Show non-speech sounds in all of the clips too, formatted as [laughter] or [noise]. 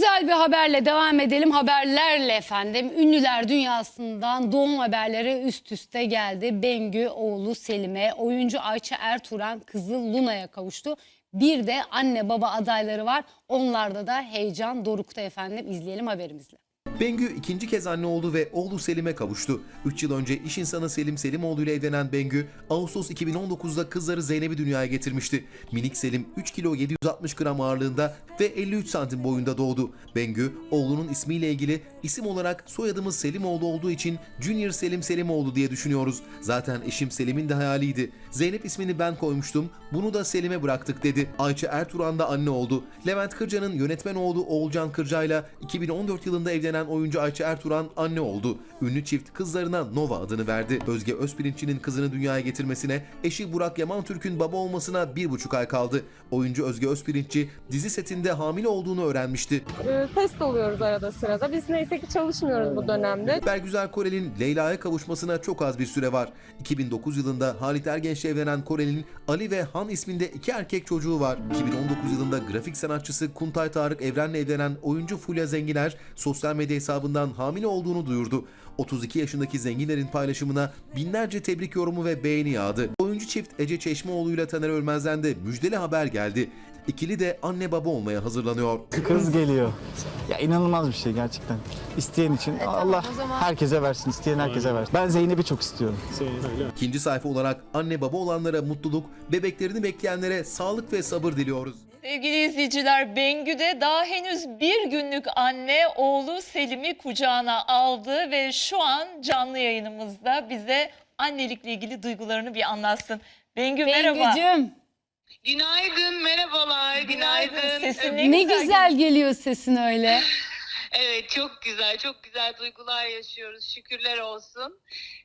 Güzel bir haberle devam edelim. Haberlerle efendim. Ünlüler dünyasından doğum haberleri üst üste geldi. Bengü oğlu Selim'e, oyuncu Ayça Ertuğran kızı Luna'ya kavuştu. Bir de anne baba adayları var. Onlarda da heyecan dorukta efendim. İzleyelim haberimizle. Bengü ikinci kez anne oldu ve oğlu Selim'e kavuştu. 3 yıl önce iş insanı Selim Selimoğlu ile evlenen Bengü, Ağustos 2019'da kızları Zeynep'i dünyaya getirmişti. Minik Selim 3 kilo 760 gram ağırlığında ve 53 santim boyunda doğdu. Bengü, oğlunun ismiyle ilgili isim olarak soyadımız Selimoğlu olduğu için Junior Selim Selimoğlu diye düşünüyoruz. Zaten eşim Selim'in de hayaliydi. Zeynep ismini ben koymuştum, bunu da Selim'e bıraktık dedi. Ayça Ertuğran da anne oldu. Levent Kırca'nın yönetmen oğlu Oğulcan Kırca'yla 2014 yılında evlenen oyuncu Ayça Ertuğran anne oldu. Ünlü çift kızlarına Nova adını verdi. Özge Özpirinççi'nin kızını dünyaya getirmesine, eşi Burak Yaman Türk'ün baba olmasına bir buçuk ay kaldı. Oyuncu Özge Özpirinççi dizi setinde hamile olduğunu öğrenmişti. Ee, test oluyoruz arada sırada. Biz neyse ki çalışmıyoruz bu dönemde. Bergüzar Korel'in Leyla'ya kavuşmasına çok az bir süre var. 2009 yılında Halit Ergenç'le evlenen Korel'in Ali ve Han isminde iki erkek çocuğu var. 2019 yılında grafik sanatçısı Kuntay Tarık Evren'le evlenen oyuncu Fulya Zenginer sosyal medya hesabından hamile olduğunu duyurdu. 32 yaşındaki Zenginer'in paylaşımına binlerce tebrik yorumu ve beğeni yağdı. Oyuncu çift Ece Çeşmeoğlu ile Taner Ölmez'den de müjdeli haber geldi. İkili de anne baba olmaya hazırlanıyor. Kız geliyor. Ya inanılmaz bir şey gerçekten. İsteyen için Allah herkese versin, isteyen herkese versin. Ben Zeynep'i çok istiyorum. İkinci sayfa olarak anne baba olanlara mutluluk, bebeklerini bekleyenlere sağlık ve sabır diliyoruz. Sevgili izleyiciler Bengü de daha henüz bir günlük anne oğlu Selim'i kucağına aldı ve şu an canlı yayınımızda bize annelikle ilgili duygularını bir anlatsın. Bengü, merhaba. Bengücüm Günaydın, merhabalar, günaydın. Sesin Ee, ne güzel geliyor sesin öyle. [laughs] Evet, çok güzel, çok güzel duygular yaşıyoruz. Şükürler olsun.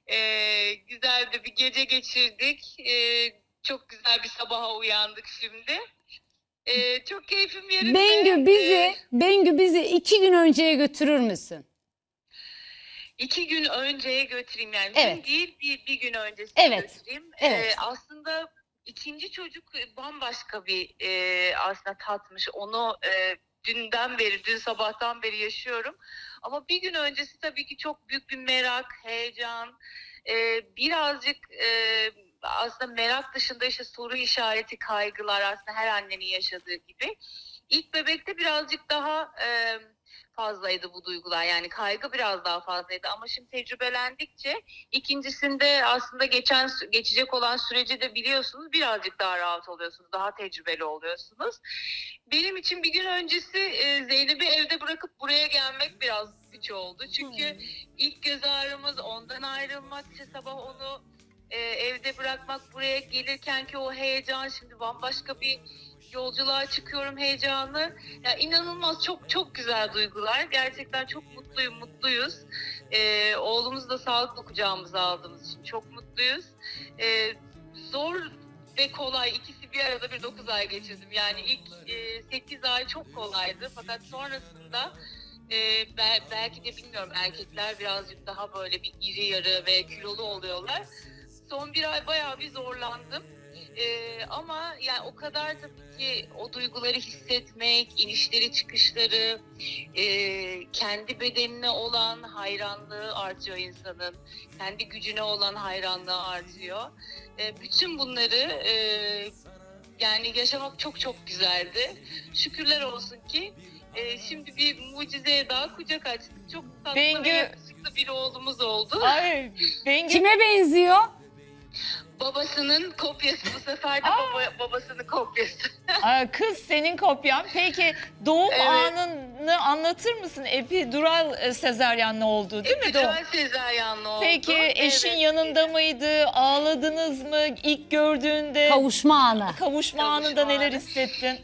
Ee, güzel de bir gece geçirdik. Ee, çok güzel bir sabaha uyandık şimdi. Ee, çok keyfim yerinde. Bengü bizi, Ee, Bengü bizi iki gün önceye götürür müsün? iki gün önceye götüreyim yani. Evet. Dün değil, bir, bir gün öncesine Evet, götüreyim. evet. Ee, aslında ikinci çocuk bambaşka bir e, aslında tatmış. Onu e, dünden beri, dün sabahtan beri yaşıyorum. Ama bir gün öncesi tabii ki çok büyük bir merak, heyecan, e, birazcık e, aslında merak dışında işte soru işareti, kaygılar aslında her annenin yaşadığı gibi. İlk bebekte birazcık daha e, fazlaydı bu duygular. Yani kaygı biraz daha fazlaydı ama şimdi tecrübelendikçe ikincisinde aslında geçen geçecek olan süreci de biliyorsunuz birazcık daha rahat oluyorsunuz. Daha tecrübeli oluyorsunuz. Benim için bir gün öncesi e, Zeynep'i evde bırakıp buraya gelmek biraz güç oldu. Çünkü ilk göz ağrımız ondan ayrılmak, işte sabah onu e, evde bırakmak, buraya gelirken ki o heyecan şimdi bambaşka bir yolculuğa çıkıyorum heyecanı. Ya inanılmaz çok çok güzel duygular. Gerçekten çok mutluyum, mutluyuz. Ee, oğlumuzu da sağlıklı kucağımıza aldığımız için çok mutluyuz. Ee, zor ve kolay ikisi bir arada bir 9 ay geçirdim. Yani ilk e, 8 ay çok kolaydı fakat sonrasında e, bel- belki de bilmiyorum erkekler birazcık daha böyle bir iri yarı ve kilolu oluyorlar. Son bir ay bayağı bir zorlandım. Ee, ama yani o kadar tabii ki o duyguları hissetmek, inişleri çıkışları, e, kendi bedenine olan hayranlığı artıyor insanın, kendi gücüne olan hayranlığı artıyor. E, bütün bunları e, yani yaşamak çok çok güzeldi. Şükürler olsun ki e, şimdi bir mucizeye daha kucak açtık. Çok tatlı Bengü- ve yakışıklı bir oğlumuz oldu. Ay Bengü Kime benziyor? Babasının kopyası bu sefer de baba, babasının kopyası. [laughs] Aa, kız senin kopyan. Peki doğum Evet. anını anlatır mısın? Epidural e, oldu değil mi doğum? Epidural sezaryenli oldu. Peki eşin Evet. yanında mıydı? Ağladınız mı ilk gördüğünde? Kavuşma anı. Kavuşma anında Kavuşma neler anı. hissettin?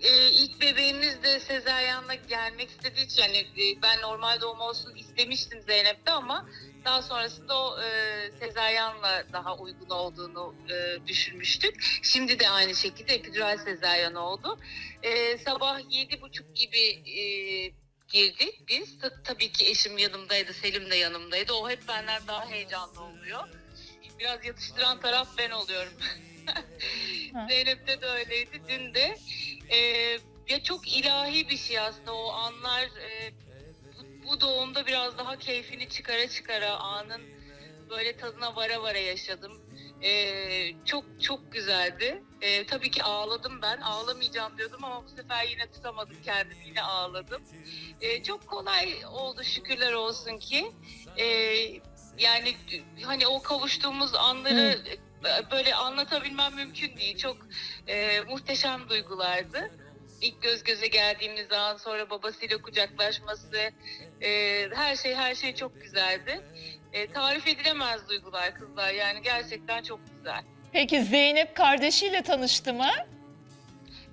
Ee, ilk bebeğimiz de sezaryenle gelmek istediği yani e, ben normal doğum olsun istemiştim Zeynep'te ama daha sonrasında o e, sezaryenle daha uygun olduğunu e, düşünmüştük. Şimdi de aynı şekilde epidural sezaryen oldu. E, sabah yedi buçuk gibi e, girdik biz. Ta- tabii ki eşim yanımdaydı, Selim de yanımdaydı. O hep benden daha heyecanlı oluyor. Biraz yatıştıran taraf ben oluyorum. [laughs] Zeynep'te de öyleydi. Dün de e, ya çok ilahi bir şey aslında o anlar e, bu, bu doğumda biraz daha keyfini çıkara çıkara anın böyle tadına vara vara yaşadım. E, çok çok güzeldi. E, tabii ki ağladım ben. Ağlamayacağım diyordum ama bu sefer yine tutamadım kendimi. Yine ağladım. E, çok kolay oldu şükürler olsun ki. E, yani hani o kavuştuğumuz anları e, böyle anlatabilmem mümkün değil. Çok e, muhteşem duygulardı. İlk göz göze geldiğimiz an sonra babasıyla kucaklaşması e, her şey her şey çok güzeldi. E, tarif edilemez duygular kızlar yani gerçekten çok güzel. Peki Zeynep kardeşiyle tanıştı mı?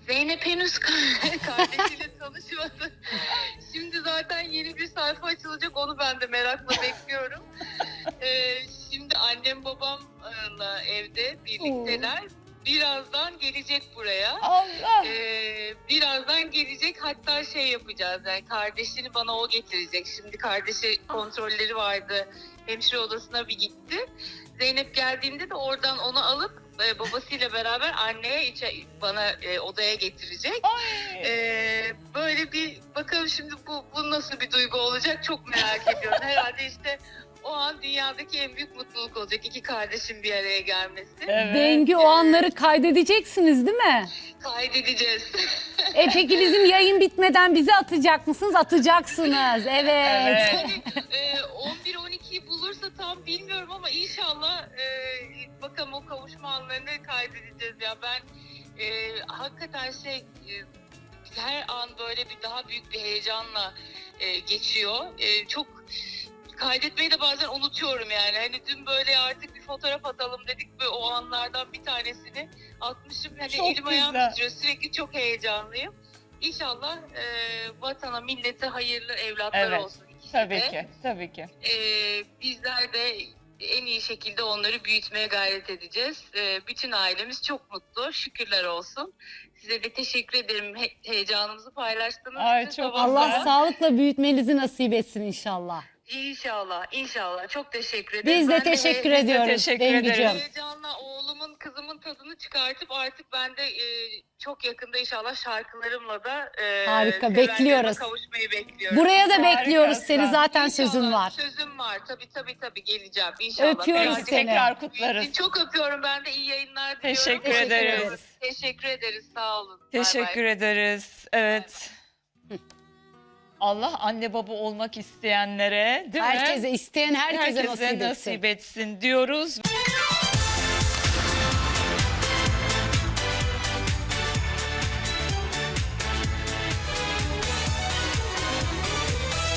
Zeynep henüz [laughs] kardeşiyle tanışmadı. Şimdi zaten yeni bir sayfa açılacak onu ben de merakla bekliyorum. Evde birlikteler. Birazdan gelecek buraya. Allah. Ee, birazdan gelecek hatta şey yapacağız yani kardeşini bana o getirecek. Şimdi kardeşi kontrolleri vardı. Hemşire odasına bir gitti. Zeynep geldiğinde de oradan onu alıp e, babasıyla beraber anneye içe, bana e, odaya getirecek. Ay. Ee, böyle bir bakalım şimdi bu, bu nasıl bir duygu olacak çok merak ediyorum. Herhalde işte an dünyadaki en büyük mutluluk olacak iki kardeşin bir araya gelmesi. Evet. Bengü o anları kaydedeceksiniz değil mi? Kaydedeceğiz. E peki bizim yayın bitmeden bize atacak mısınız? Atacaksınız. Evet. Evet. Ee, 11-12'yi bulursa tam bilmiyorum ama inşallah e, bakalım o kavuşma anlarını kaydedeceğiz ya. Ben e, hakikaten şey e, her an böyle bir daha büyük bir heyecanla e, geçiyor. E, çok kaydetmeyi de bazen unutuyorum yani. Hani dün böyle artık bir fotoğraf atalım dedik ve o anlardan bir tanesini atmışım. Hani Çok elim ayağım güzel. titriyor. Sürekli çok heyecanlıyım. İnşallah e, vatana, millete hayırlı evlatlar Evet, olsun. ikisi Tabii de. ki. Tabii ki. Ee, bizler de en iyi şekilde onları büyütmeye gayret edeceğiz. Ee, bütün ailemiz çok mutlu. Şükürler olsun. Size de teşekkür ederim he- heyecanımızı paylaştığınız Ay, için. Allah sağlıkla büyütmenizi nasip etsin inşallah. İnşallah, inşallah. Çok teşekkür ederim. Biz de Ben teşekkür de ediyoruz teşekkür Bengücüğüm. ederiz. Heyecanla oğlumun, kızımın tadını çıkartıp artık ben de e, çok yakında inşallah şarkılarımla da e, Harika, bekliyoruz. kavuşmayı bekliyorum. Buraya da Harikasın. bekliyoruz seni zaten İnşallah, sözün var. Sözüm var. Tabii tabii tabii geleceğim. İnşallah. Öpüyoruz Birazcık seni. Tekrar kutlarız. Çok öpüyorum ben de iyi yayınlar diliyorum. Teşekkür Teşekkür ederiz. ederiz. Teşekkür ederiz sağ olun. Bay bay. Teşekkür ederiz. Evet. Allah anne baba olmak isteyenlere değil mi? Herkese isteyen herkese, Herkese nasip etsin. nasip etsin diyoruz.